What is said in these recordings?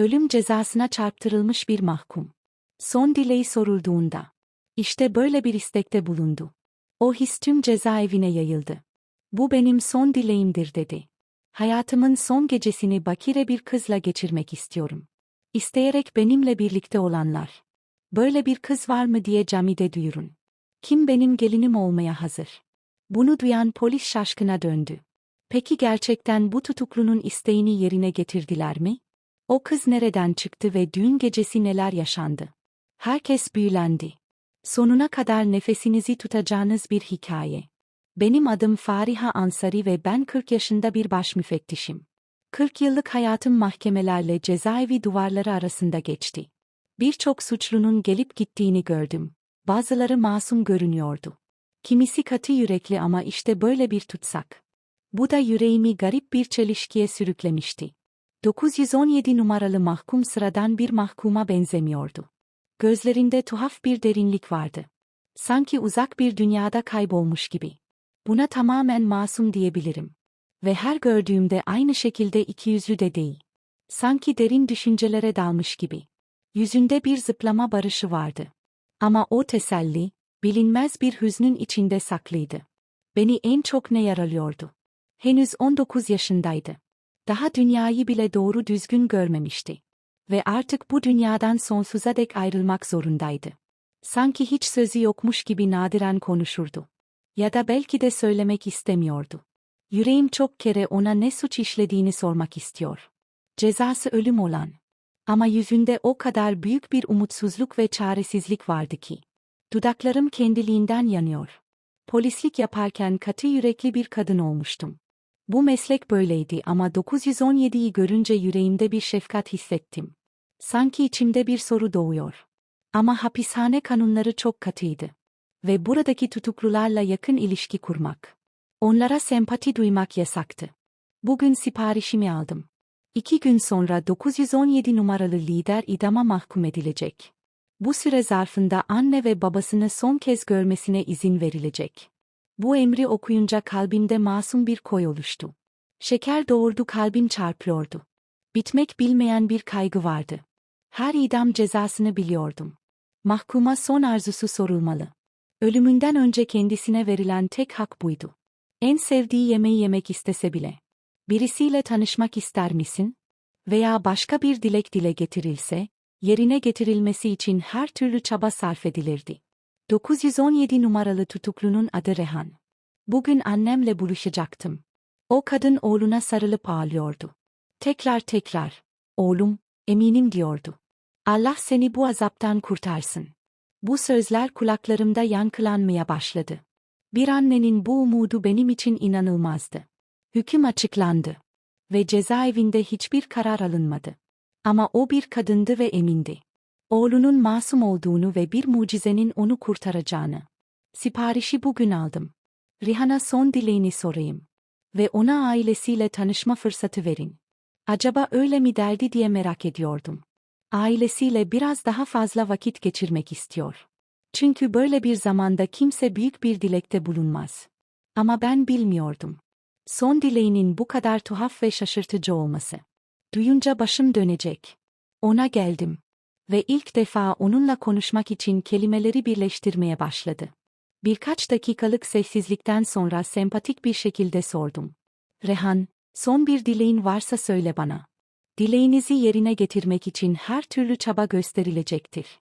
Ölüm cezasına çarptırılmış bir mahkum. Son dileği sorulduğunda. işte böyle bir istekte bulundu. O his tüm cezaevine yayıldı. Bu benim son dileğimdir dedi. Hayatımın son gecesini bakire bir kızla geçirmek istiyorum. İsteyerek benimle birlikte olanlar. Böyle bir kız var mı diye camide duyurun. Kim benim gelinim olmaya hazır? Bunu duyan polis şaşkına döndü. Peki gerçekten bu tutuklunun isteğini yerine getirdiler mi? O kız nereden çıktı ve düğün gecesi neler yaşandı? Herkes büyülendi. Sonuna kadar nefesinizi tutacağınız bir hikaye. Benim adım Fariha Ansari ve ben 40 yaşında bir baş müfettişim. 40 yıllık hayatım mahkemelerle cezaevi duvarları arasında geçti. Birçok suçlunun gelip gittiğini gördüm. Bazıları masum görünüyordu. Kimisi katı yürekli ama işte böyle bir tutsak. Bu da yüreğimi garip bir çelişkiye sürüklemişti. 917 numaralı mahkum sıradan bir mahkuma benzemiyordu. Gözlerinde tuhaf bir derinlik vardı. Sanki uzak bir dünyada kaybolmuş gibi. Buna tamamen masum diyebilirim. Ve her gördüğümde aynı şekilde ikiyüzlü de değil. Sanki derin düşüncelere dalmış gibi. Yüzünde bir zıplama barışı vardı. Ama o teselli, bilinmez bir hüznün içinde saklıydı. Beni en çok ne yaralıyordu? Henüz 19 yaşındaydı. Daha dünyayı bile doğru düzgün görmemişti. Ve artık bu dünyadan sonsuza dek ayrılmak zorundaydı. Sanki hiç sözü yokmuş gibi nadiren konuşurdu. Ya da belki de söylemek istemiyordu. Yüreğim çok kere ona ne suç işlediğini sormak istiyor. Cezası ölüm olan. Ama yüzünde o kadar büyük bir umutsuzluk ve çaresizlik vardı ki. Dudaklarım kendiliğinden yanıyor. Polislik yaparken katı yürekli bir kadın olmuştum. Bu meslek böyleydi ama 917'yi görünce yüreğimde bir şefkat hissettim. Sanki içimde bir soru doğuyor. Ama hapishane kanunları çok katıydı. Ve buradaki tutuklularla yakın ilişki kurmak. Onlara sempati duymak yasaktı. Bugün siparişimi aldım. İki gün sonra 917 numaralı lider idama mahkum edilecek. Bu süre zarfında anne ve babasını son kez görmesine izin verilecek. Bu emri okuyunca kalbimde masum bir koy oluştu. Şeker doğurdu kalbim çarpıyordu. Bitmek bilmeyen bir kaygı vardı. Her idam cezasını biliyordum. Mahkuma son arzusu sorulmalı. Ölümünden önce kendisine verilen tek hak buydu. En sevdiği yemeği yemek istese bile. Birisiyle tanışmak ister misin? Veya başka bir dilek dile getirilse, yerine getirilmesi için her türlü çaba sarf edilirdi. 917 numaralı tutuklunun adı Rehan. Bugün annemle buluşacaktım. O kadın oğluna sarılıp ağlıyordu. Tekrar tekrar, oğlum, eminim diyordu. Allah seni bu azaptan kurtarsın. Bu sözler kulaklarımda yankılanmaya başladı. Bir annenin bu umudu benim için inanılmazdı. Hüküm açıklandı. Ve cezaevinde hiçbir karar alınmadı. Ama o bir kadındı ve emindi. Oğlunun masum olduğunu ve bir mucizenin onu kurtaracağını. Siparişi bugün aldım. Rihan'a son dileğini sorayım. Ve ona ailesiyle tanışma fırsatı verin. Acaba öyle mi derdi diye merak ediyordum. Ailesiyle biraz daha fazla vakit geçirmek istiyor. Çünkü böyle bir zamanda kimse büyük bir dilekte bulunmaz. Ama ben bilmiyordum. Son dileğinin bu kadar tuhaf ve şaşırtıcı olması. Duyunca başım dönecek. Ona geldim. Ve ilk defa onunla konuşmak için kelimeleri birleştirmeye başladı. Birkaç dakikalık sessizlikten sonra sempatik bir şekilde sordum. Rehan, son bir dileğin varsa söyle bana. Dileğinizi yerine getirmek için her türlü çaba gösterilecektir.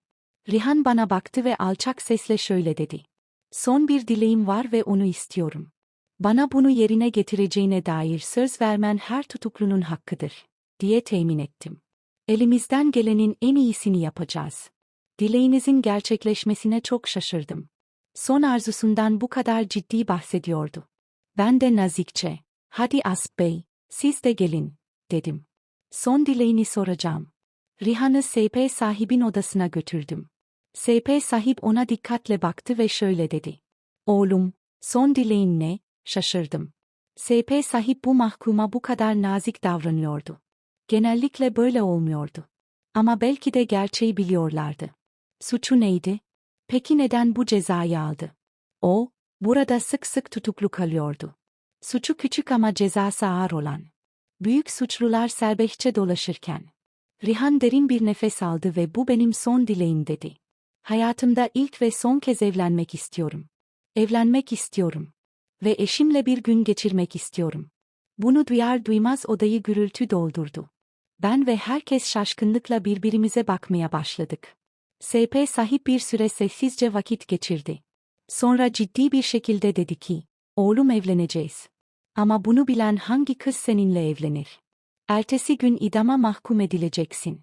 Rihan bana baktı ve alçak sesle şöyle dedi. Son bir dileğim var ve onu istiyorum. Bana bunu yerine getireceğine dair söz vermen her tutuklunun hakkıdır, diye temin ettim. Elimizden gelenin en iyisini yapacağız. Dileğinizin gerçekleşmesine çok şaşırdım. Son arzusundan bu kadar ciddi bahsediyordu. Ben de nazikçe, hadi Asp Bey, siz de gelin, dedim. Son dileğini soracağım. Rihan'ı SP sahibin odasına götürdüm. SP sahip ona dikkatle baktı ve şöyle dedi. Oğlum, son dileğin ne? Şaşırdım. SP sahip bu mahkuma bu kadar nazik davranıyordu. Genellikle böyle olmuyordu. Ama belki de gerçeği biliyorlardı. Suçu neydi? Peki neden bu cezayı aldı? O, burada sık sık tutuklu kalıyordu. Suçu küçük ama cezası ağır olan. Büyük suçlular serbestçe dolaşırken. Rihan derin bir nefes aldı ve bu benim son dileğim dedi. Hayatımda ilk ve son kez evlenmek istiyorum. Evlenmek istiyorum. Ve eşimle bir gün geçirmek istiyorum. Bunu duyar duymaz odayı gürültü doldurdu. Ben ve herkes şaşkınlıkla birbirimize bakmaya başladık. SP sahip bir süre sessizce vakit geçirdi. Sonra ciddi bir şekilde dedi ki, oğlum evleneceğiz. Ama bunu bilen hangi kız seninle evlenir? Ertesi gün idama mahkum edileceksin.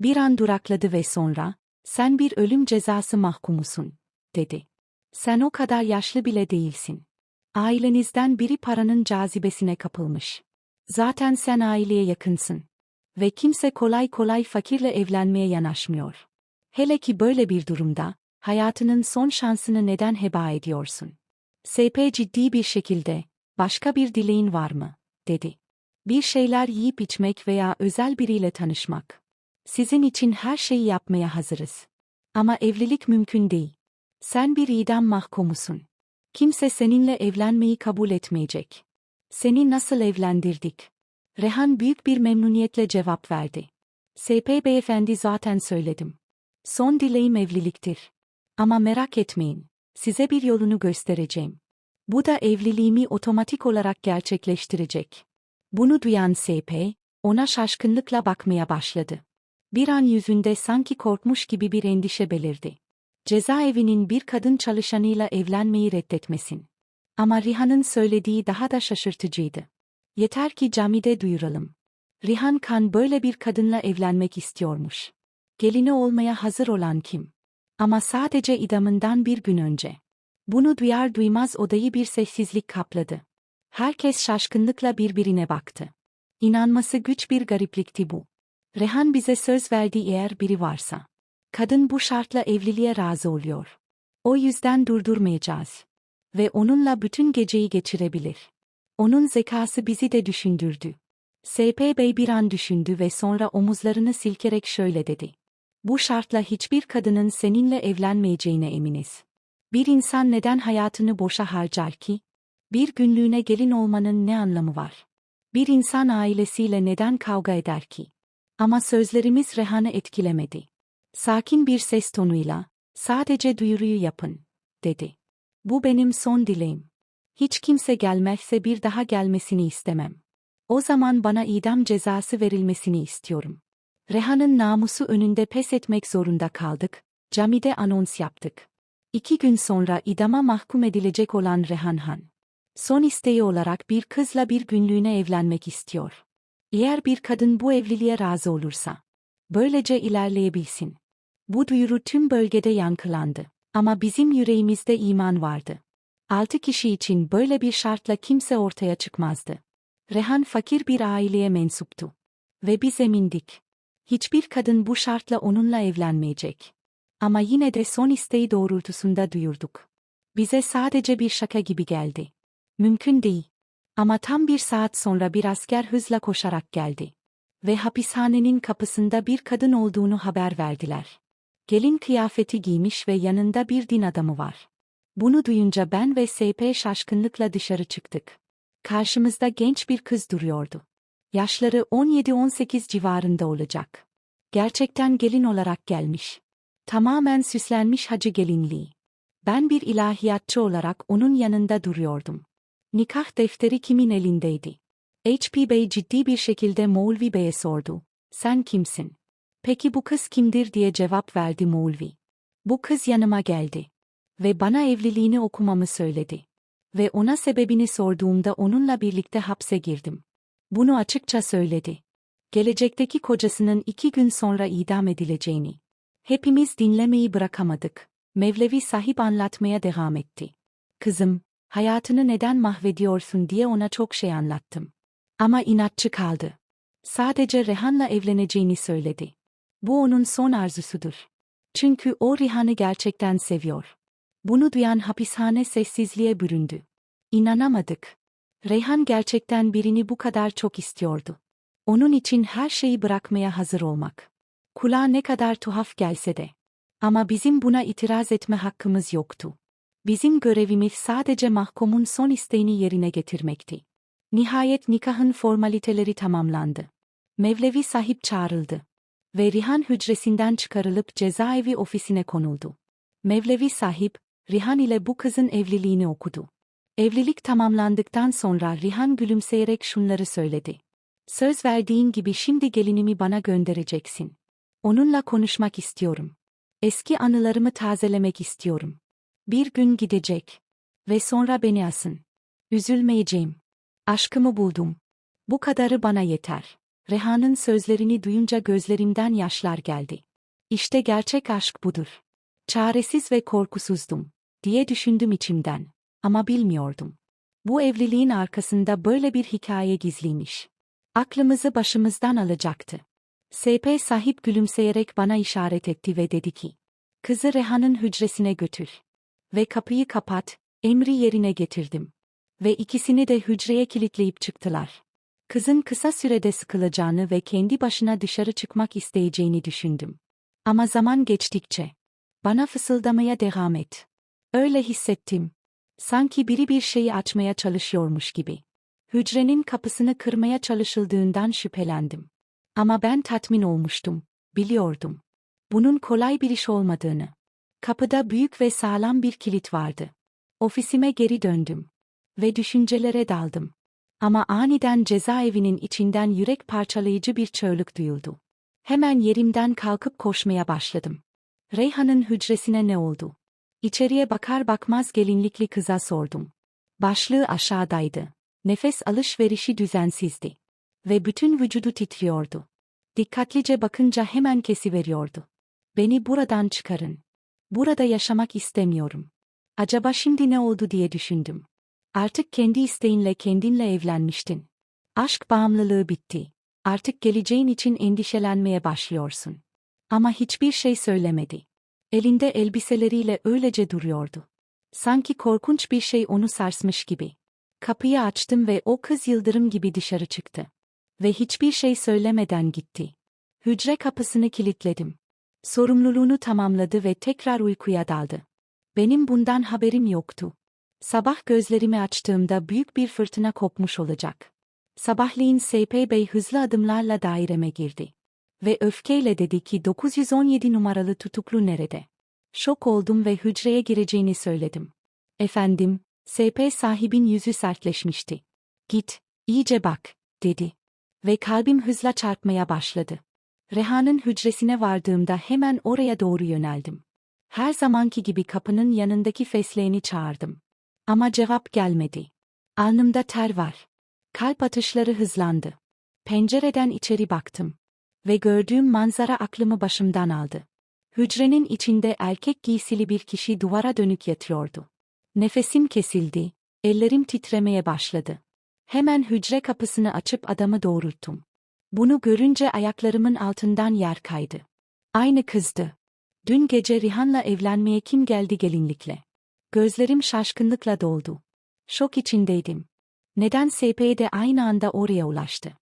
Bir an durakladı ve sonra, sen bir ölüm cezası mahkumusun, dedi. Sen o kadar yaşlı bile değilsin. Ailenizden biri paranın cazibesine kapılmış. Zaten sen aileye yakınsın. Ve kimse kolay kolay fakirle evlenmeye yanaşmıyor. Hele ki böyle bir durumda, hayatının son şansını neden heba ediyorsun? SP ciddi bir şekilde, başka bir dileğin var mı? dedi. Bir şeyler yiyip içmek veya özel biriyle tanışmak. Sizin için her şeyi yapmaya hazırız. Ama evlilik mümkün değil. Sen bir idam mahkumusun. Kimse seninle evlenmeyi kabul etmeyecek. Seni nasıl evlendirdik? Rehan büyük bir memnuniyetle cevap verdi. SP beyefendi zaten söyledim. Son dileğim evliliktir. Ama merak etmeyin, size bir yolunu göstereceğim. Bu da evliliğimi otomatik olarak gerçekleştirecek. Bunu duyan SP, ona şaşkınlıkla bakmaya başladı. Bir an yüzünde sanki korkmuş gibi bir endişe belirdi. Cezaevinin bir kadın çalışanıyla evlenmeyi reddetmesin. Ama Rihan'ın söylediği daha da şaşırtıcıydı. Yeter ki camide duyuralım. Rihan Khan böyle bir kadınla evlenmek istiyormuş. Gelini olmaya hazır olan kim? Ama sadece idamından bir gün önce. Bunu duyar duymaz odayı bir sessizlik kapladı. Herkes şaşkınlıkla birbirine baktı. İnanması güç bir gariplikti bu. Rehan bize söz verdi eğer biri varsa. Kadın bu şartla evliliğe razı oluyor. O yüzden durdurmayacağız. Ve onunla bütün geceyi geçirebilir. Onun zekası bizi de düşündürdü. SP Bey bir an düşündü ve sonra omuzlarını silkerek şöyle dedi. Bu şartla hiçbir kadının seninle evlenmeyeceğine eminiz. Bir insan neden hayatını boşa harcar ki? Bir günlüğüne gelin olmanın ne anlamı var? Bir insan ailesiyle neden kavga eder ki? Ama sözlerimiz Rehan'ı etkilemedi. Sakin bir ses tonuyla, sadece duyuruyu yapın, dedi. Bu benim son dileğim. Hiç kimse gelmezse bir daha gelmesini istemem. O zaman bana idam cezası verilmesini istiyorum. Rehan'ın namusu önünde pes etmek zorunda kaldık, camide anons yaptık. İki gün sonra idama mahkum edilecek olan Rehan Han. Son isteği olarak bir kızla bir günlüğüne evlenmek istiyor. Eğer bir kadın bu evliliğe razı olursa, böylece ilerleyebilsin. Bu duyuru tüm bölgede yankılandı. Ama bizim yüreğimizde iman vardı. Altı kişi için böyle bir şartla kimse ortaya çıkmazdı. Rehan fakir bir aileye mensuptu. Ve biz emindik. Hiçbir kadın bu şartla onunla evlenmeyecek. Ama yine de son isteği doğrultusunda duyurduk. Bize sadece bir şaka gibi geldi. Mümkün değil. Ama tam bir saat sonra bir asker hızla koşarak geldi. Ve hapishanenin kapısında bir kadın olduğunu haber verdiler. Gelin kıyafeti giymiş ve yanında bir din adamı var. Bunu duyunca ben ve SP şaşkınlıkla dışarı çıktık. Karşımızda genç bir kız duruyordu. Yaşları 17-18 civarında olacak. Gerçekten gelin olarak gelmiş. Tamamen süslenmiş hacı gelinliği. Ben bir ilahiyatçı olarak onun yanında duruyordum. Nikah defteri kimin elindeydi? H.P. Bey ciddi bir şekilde Moulvi Bey'e sordu. Sen kimsin? Peki bu kız kimdir diye cevap verdi Moulvi. Bu kız yanıma geldi. Ve bana evliliğini okumamı söyledi. Ve ona sebebini sorduğumda onunla birlikte hapse girdim. Bunu açıkça söyledi. Gelecekteki kocasının iki gün sonra idam edileceğini. Hepimiz dinlemeyi bırakamadık. Mevlevi sahip anlatmaya devam etti. Kızım, hayatını neden mahvediyorsun diye ona çok şey anlattım. Ama inatçı kaldı. Sadece Rehan'la evleneceğini söyledi. Bu onun son arzusudur. Çünkü o Rihan'ı gerçekten seviyor. Bunu duyan hapishane sessizliğe büründü. İnanamadık. Reyhan gerçekten birini bu kadar çok istiyordu. Onun için her şeyi bırakmaya hazır olmak. Kulağa ne kadar tuhaf gelse de. Ama bizim buna itiraz etme hakkımız yoktu. Bizim görevimiz sadece mahkumun son isteğini yerine getirmekti. Nihayet nikahın formaliteleri tamamlandı. Mevlevi sahip çağrıldı. Ve Rihan hücresinden çıkarılıp cezaevi ofisine konuldu. Mevlevi sahip, Rihan ile bu kızın evliliğini okudu. Evlilik tamamlandıktan sonra Rihan gülümseyerek şunları söyledi. Söz verdiğin gibi şimdi gelinimi bana göndereceksin. Onunla konuşmak istiyorum. Eski anılarımı tazelemek istiyorum. Bir gün gidecek. Ve sonra beni asın. Üzülmeyeceğim. Aşkımı buldum. Bu kadarı bana yeter. Reha'nın sözlerini duyunca gözlerimden yaşlar geldi. İşte gerçek aşk budur. Çaresiz ve korkusuzdum, diye düşündüm içimden. Ama bilmiyordum. Bu evliliğin arkasında böyle bir hikaye gizliymiş. Aklımızı başımızdan alacaktı. SP sahip gülümseyerek bana işaret etti ve dedi ki, kızı Reha'nın hücresine götür. Ve kapıyı kapat, emri yerine getirdim. Ve ikisini de hücreye kilitleyip çıktılar. Kızın kısa sürede sıkılacağını ve kendi başına dışarı çıkmak isteyeceğini düşündüm. Ama zaman geçtikçe, bana fısıldamaya devam et. Öyle hissettim. Sanki biri bir şeyi açmaya çalışıyormuş gibi. Hücrenin kapısını kırmaya çalışıldığından şüphelendim. Ama ben tatmin olmuştum, biliyordum. Bunun kolay bir iş olmadığını. Kapıda büyük ve sağlam bir kilit vardı. Ofisime geri döndüm. Ve düşüncelere daldım. Ama aniden cezaevinin içinden yürek parçalayıcı bir çığlık duyuldu. Hemen yerimden kalkıp koşmaya başladım. Reyhan'ın hücresine ne oldu? İçeriye bakar bakmaz gelinlikli kıza sordum. Başlığı aşağıdaydı. Nefes alışverişi düzensizdi. Ve bütün vücudu titriyordu. Dikkatlice bakınca hemen kesiveriyordu. Beni buradan çıkarın. Burada yaşamak istemiyorum. Acaba şimdi ne oldu diye düşündüm. Artık kendi isteğinle kendinle evlenmiştin. Aşk bağımlılığı bitti. Artık geleceğin için endişelenmeye başlıyorsun. Ama hiçbir şey söylemedi. Elinde elbiseleriyle öylece duruyordu. Sanki korkunç bir şey onu sarsmış gibi. Kapıyı açtım ve o kız yıldırım gibi dışarı çıktı. Ve hiçbir şey söylemeden gitti. Hücre kapısını kilitledim. Sorumluluğunu tamamladı ve tekrar uykuya daldı. Benim bundan haberim yoktu. Sabah gözlerimi açtığımda büyük bir fırtına kopmuş olacak. Sabahleyin SP Bey hızlı adımlarla daireme girdi. Ve öfkeyle dedi ki 917 numaralı tutuklu nerede? Şok oldum ve hücreye gireceğini söyledim. Efendim, SP sahibin yüzü sertleşmişti. Git, iyice bak, dedi. Ve kalbim hızla çarpmaya başladı. Reha'nın hücresine vardığımda hemen oraya doğru yöneldim. Her zamanki gibi kapının yanındaki fesleğeni çağırdım. Ama cevap gelmedi. Alnımda ter var. Kalp atışları hızlandı. Pencereden içeri baktım. Ve gördüğüm manzara aklımı başımdan aldı. Hücrenin içinde erkek giysili bir kişi duvara dönük yatıyordu. Nefesim kesildi, ellerim titremeye başladı. Hemen hücre kapısını açıp adamı doğrulttum. Bunu görünce ayaklarımın altından yer kaydı. Aynı kızdı. Dün gece Rihan'la evlenmeye kim geldi gelinlikle? Gözlerim şaşkınlıkla doldu. Şok içindeydim. Neden SP de aynı anda oraya ulaştı?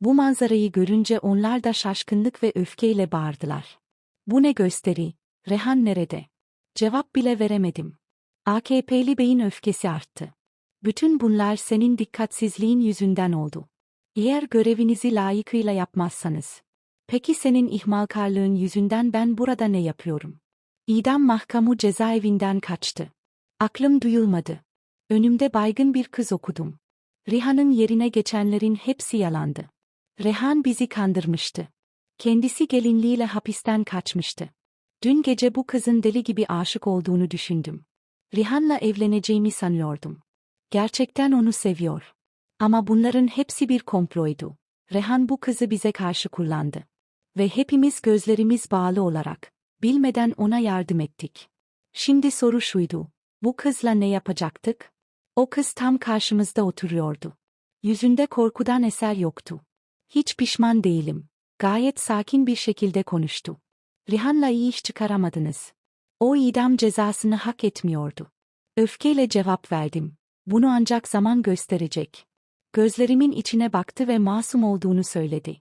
Bu manzarayı görünce onlar da şaşkınlık ve öfkeyle bağırdılar. Bu ne gösteri? Rehan nerede? Cevap bile veremedim. AKP'li beyin öfkesi arttı. Bütün bunlar senin dikkatsizliğin yüzünden oldu. Eğer görevinizi layıkıyla yapmazsanız. Peki senin ihmalkarlığın yüzünden ben burada ne yapıyorum? İdam mahkamı cezaevinden kaçtı. Aklım duyulmadı. Önümde baygın bir kız okudum. Riha'nın yerine geçenlerin hepsi yalandı. Rehan bizi kandırmıştı. Kendisi gelinliğiyle hapisten kaçmıştı. Dün gece bu kızın deli gibi aşık olduğunu düşündüm. Rihan'la evleneceğimi sanıyordum. Gerçekten onu seviyor. Ama bunların hepsi bir komploydu. Rehan bu kızı bize karşı kullandı. Ve hepimiz gözlerimiz bağlı olarak, bilmeden ona yardım ettik. Şimdi soru şuydu, bu kızla ne yapacaktık? O kız tam karşımızda oturuyordu. Yüzünde korkudan eser yoktu. Hiç pişman değilim. Gayet sakin bir şekilde konuştu. Rihan'la iyi iş çıkaramadınız. O idam cezasını hak etmiyordu. Öfkeyle cevap verdim. Bunu ancak zaman gösterecek. Gözlerimin içine baktı ve masum olduğunu söyledi.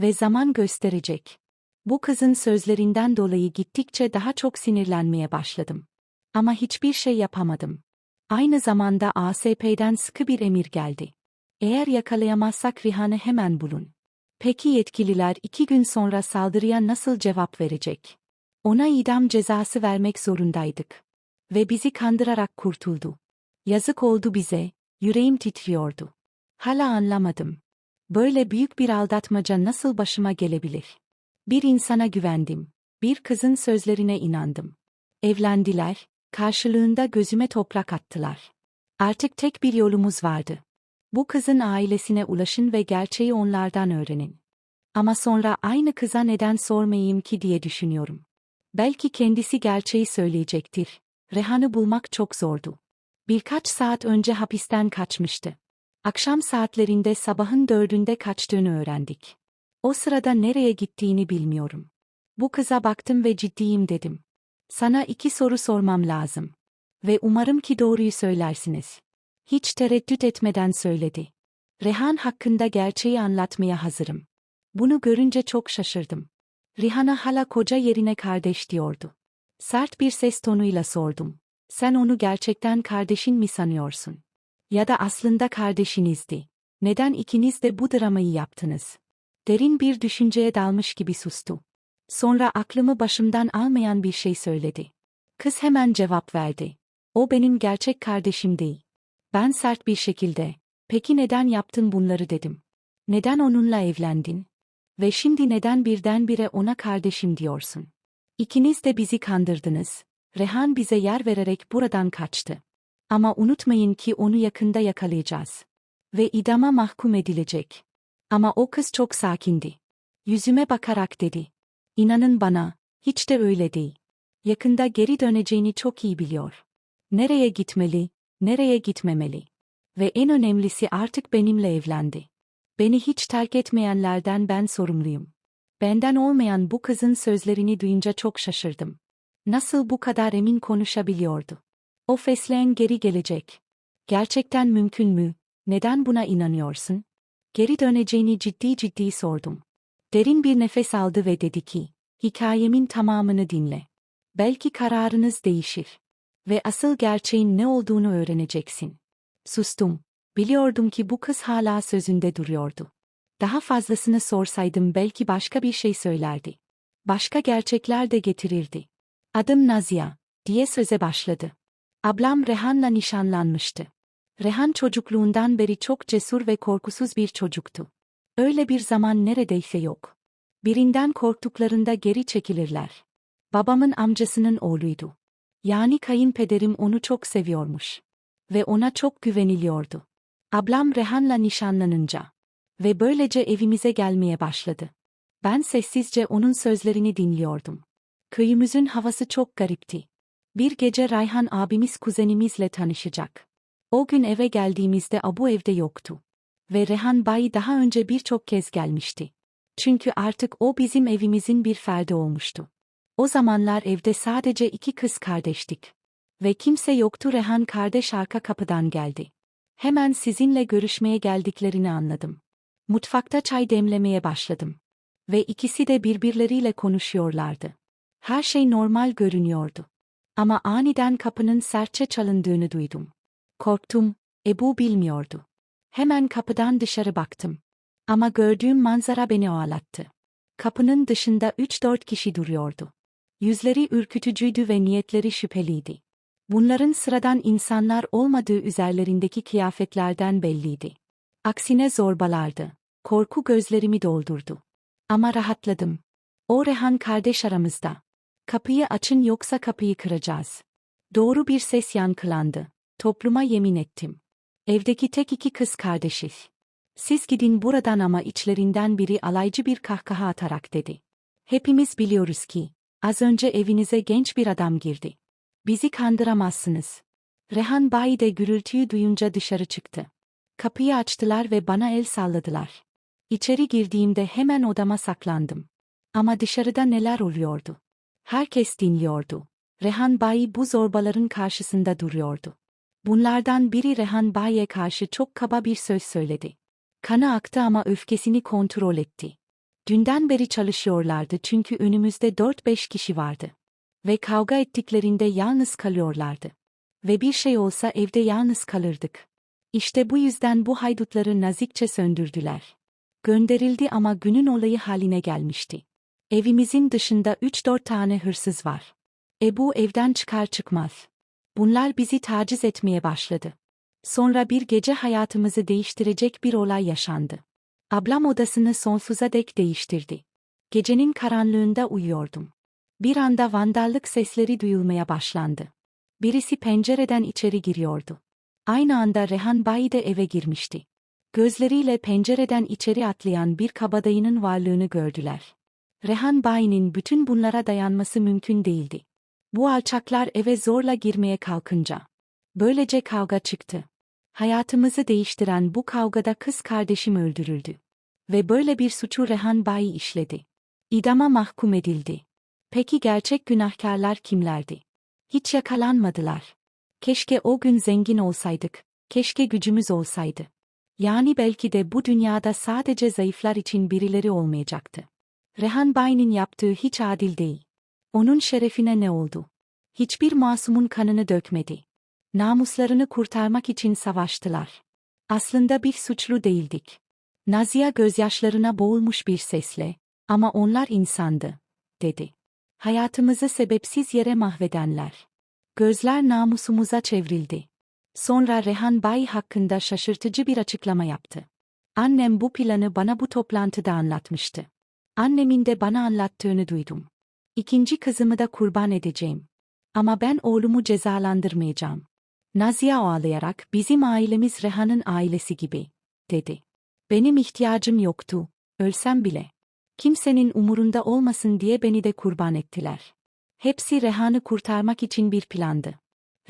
Ve zaman gösterecek. Bu kızın sözlerinden dolayı gittikçe daha çok sinirlenmeye başladım. Ama hiçbir şey yapamadım. Aynı zamanda ASP'den sıkı bir emir geldi. Eğer yakalayamazsak Rihan'ı hemen bulun. Peki yetkililer iki gün sonra saldırıya nasıl cevap verecek? Ona idam cezası vermek zorundaydık. Ve bizi kandırarak kurtuldu. Yazık oldu bize, yüreğim titriyordu. Hala anlamadım. Böyle büyük bir aldatmaca nasıl başıma gelebilir? Bir insana güvendim. Bir kızın sözlerine inandım. Evlendiler, karşılığında gözüme toprak attılar. Artık tek bir yolumuz vardı. Bu kızın ailesine ulaşın ve gerçeği onlardan öğrenin. Ama sonra aynı kıza neden sormayayım ki diye düşünüyorum. Belki kendisi gerçeği söyleyecektir. Rehan'ı bulmak çok zordu. Birkaç saat önce hapisten kaçmıştı. Akşam saatlerinde sabahın dördünde kaçtığını öğrendik. O sırada nereye gittiğini bilmiyorum. Bu kıza baktım ve ciddiyim dedim. Sana iki soru sormam lazım. Ve umarım ki doğruyu söylersiniz. Hiç tereddüt etmeden söyledi. Rehan hakkında gerçeği anlatmaya hazırım. Bunu görünce çok şaşırdım. Rihan'a hala koca yerine kardeş diyordu. Sert bir ses tonuyla sordum. Sen onu gerçekten kardeşin mi sanıyorsun? Ya da aslında kardeşinizdi. Neden ikiniz de bu dramayı yaptınız? Derin bir düşünceye dalmış gibi sustu. Sonra aklımı başımdan almayan bir şey söyledi. Kız hemen cevap verdi. O benim gerçek kardeşim değil. Ben sert bir şekilde, peki neden yaptın bunları dedim. Neden onunla evlendin? Ve şimdi neden birdenbire ona kardeşim diyorsun? İkiniz de bizi kandırdınız. Rehan bize yer vererek buradan kaçtı. Ama unutmayın ki onu yakında yakalayacağız. Ve idama mahkum edilecek. Ama o kız çok sakindi. Yüzüme bakarak dedi. İnanın bana, hiç de öyle değil. Yakında geri döneceğini çok iyi biliyor. Nereye gitmeli, nereye gitmemeli. Ve en önemlisi artık benimle evlendi. Beni hiç terk etmeyenlerden ben sorumluyum. Benden olmayan bu kızın sözlerini duyunca çok şaşırdım. Nasıl bu kadar emin konuşabiliyordu? O fesleğen geri gelecek. Gerçekten mümkün mü? Neden buna inanıyorsun? Geri döneceğini ciddi ciddi sordum. Derin bir nefes aldı ve dedi ki, hikayemin tamamını dinle. Belki kararınız değişir. Ve asıl gerçeğin ne olduğunu öğreneceksin. Sustum. Biliyordum ki bu kız hala sözünde duruyordu. Daha fazlasını sorsaydım belki başka bir şey söylerdi. Başka gerçekler de getirirdi. Adım Nazia, diye söze başladı. Ablam Rehan'la nişanlanmıştı. Rehan çocukluğundan beri çok cesur ve korkusuz bir çocuktu. Öyle bir zaman neredeyse yok. Birinden korktuklarında geri çekilirler. Babamın amcasının oğluydu. Yani kayınpederim onu çok seviyormuş. Ve ona çok güveniliyordu. Ablam Rehan'la nişanlanınca. Ve böylece evimize gelmeye başladı. Ben sessizce onun sözlerini dinliyordum. Köyümüzün havası çok garipti. Bir gece Rayhan abimiz kuzenimizle tanışacak. O gün eve geldiğimizde Abu evde yoktu. Ve Rehan Bay daha önce birçok kez gelmişti. Çünkü artık o bizim evimizin bir ferdi olmuştu. O zamanlar evde sadece iki kız kardeştik. Ve kimse yoktu Rehan kardeş arka kapıdan geldi. Hemen sizinle görüşmeye geldiklerini anladım. Mutfakta çay demlemeye başladım. Ve ikisi de birbirleriyle konuşuyorlardı. Her şey normal görünüyordu. Ama aniden kapının sertçe çalındığını duydum. Korktum, Ebu bilmiyordu. Hemen kapıdan dışarı baktım. Ama gördüğüm manzara beni oğalattı. Kapının dışında üç dört kişi duruyordu. Yüzleri ürkütücüydü ve niyetleri şüpheliydi. Bunların sıradan insanlar olmadığı üzerlerindeki kıyafetlerden belliydi. Aksine zorbalardı. Korku gözlerimi doldurdu. Ama rahatladım. O Rehan kardeş aramızda. Kapıyı açın yoksa kapıyı kıracağız. Doğru bir ses yankılandı. Topluma yemin ettim. Evdeki tek iki kız kardeşiz. Siz gidin buradan ama içlerinden biri alaycı bir kahkaha atarak dedi. Hepimiz biliyoruz ki, az önce evinize genç bir adam girdi. Bizi kandıramazsınız. Rehan Bay de gürültüyü duyunca dışarı çıktı. Kapıyı açtılar ve bana el salladılar. İçeri girdiğimde hemen odama saklandım. Ama dışarıda neler oluyordu? Herkes dinliyordu. Rehan Bay bu zorbaların karşısında duruyordu. Bunlardan biri Rehan Bay'e karşı çok kaba bir söz söyledi. Kanı aktı ama öfkesini kontrol etti. Dünden beri çalışıyorlardı çünkü önümüzde 4-5 kişi vardı. Ve kavga ettiklerinde yalnız kalıyorlardı. Ve bir şey olsa evde yalnız kalırdık. İşte bu yüzden bu haydutları nazikçe söndürdüler. Gönderildi ama günün olayı haline gelmişti. Evimizin dışında 3-4 tane hırsız var. Ebu evden çıkar çıkmaz. Bunlar bizi taciz etmeye başladı. Sonra bir gece hayatımızı değiştirecek bir olay yaşandı. Ablam odasını sonsuza dek değiştirdi. Gecenin karanlığında uyuyordum. Bir anda vandallık sesleri duyulmaya başlandı. Birisi pencereden içeri giriyordu. Aynı anda Rehan Bay de eve girmişti. Gözleriyle pencereden içeri atlayan bir kabadayının varlığını gördüler. Rehan Bay'nin bütün bunlara dayanması mümkün değildi. Bu alçaklar eve zorla girmeye kalkınca. Böylece kavga çıktı. Hayatımızı değiştiren bu kavgada kız kardeşim öldürüldü. Ve böyle bir suçu Rehan Bay işledi. İdama mahkum edildi. Peki gerçek günahkarlar kimlerdi? Hiç yakalanmadılar. Keşke o gün zengin olsaydık, keşke gücümüz olsaydı. Yani belki de bu dünyada sadece zayıflar için birileri olmayacaktı. Rehan Bay'nin yaptığı hiç adil değil. Onun şerefine ne oldu? Hiçbir masumun kanını dökmedi. Namuslarını kurtarmak için savaştılar. Aslında bir suçlu değildik. Nazia gözyaşlarına boğulmuş bir sesle, ama onlar insandı, dedi. Hayatımızı sebepsiz yere mahvedenler. Gözler namusumuza çevrildi. Sonra Rehan Bay hakkında şaşırtıcı bir açıklama yaptı. Annem bu planı bana bu toplantıda anlatmıştı. Annemin de bana anlattığını duydum. İkinci kızımı da kurban edeceğim. Ama ben oğlumu cezalandırmayacağım. Nazia ağlayarak bizim ailemiz Rehan'ın ailesi gibi, dedi. Benim ihtiyacım yoktu, ölsem bile. Kimsenin umurunda olmasın diye beni de kurban ettiler. Hepsi Rehan'ı kurtarmak için bir plandı.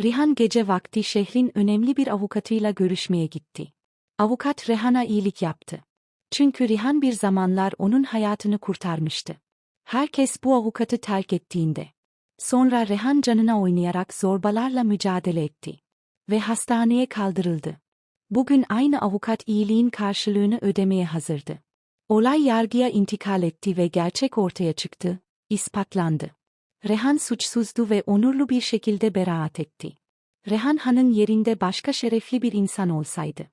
Rihan gece vakti şehrin önemli bir avukatıyla görüşmeye gitti. Avukat Rehan'a iyilik yaptı. Çünkü Rihan bir zamanlar onun hayatını kurtarmıştı. Herkes bu avukatı terk ettiğinde. Sonra Rehan canına oynayarak zorbalarla mücadele etti. Ve hastaneye kaldırıldı. Bugün aynı avukat iyiliğin karşılığını ödemeye hazırdı. Olay yargıya intikal etti ve gerçek ortaya çıktı, ispatlandı. Rehan suçsuzdu ve onurlu bir şekilde beraat etti. Rehan Han'ın yerinde başka şerefli bir insan olsaydı.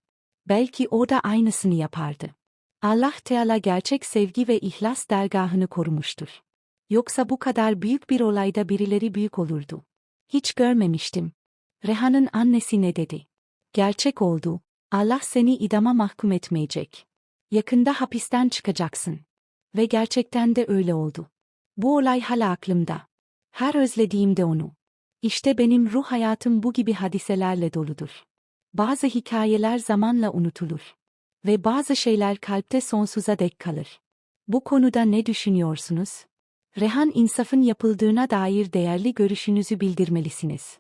Belki o da aynısını yapardı. Allah Teala gerçek sevgi ve ihlas dergahını korumuştur. Yoksa bu kadar büyük bir olayda birileri büyük olurdu. Hiç görmemiştim. Rehan'ın annesi ne dedi? Gerçek oldu. Allah seni idama mahkum etmeyecek. Yakında hapisten çıkacaksın. Ve gerçekten de öyle oldu. Bu olay hala aklımda. Her özlediğimde onu. İşte benim ruh hayatım bu gibi hadiselerle doludur. Bazı hikayeler zamanla unutulur. Ve bazı şeyler kalpte sonsuza dek kalır. Bu konuda ne düşünüyorsunuz? Rehan insafın yapıldığına dair değerli görüşünüzü bildirmelisiniz.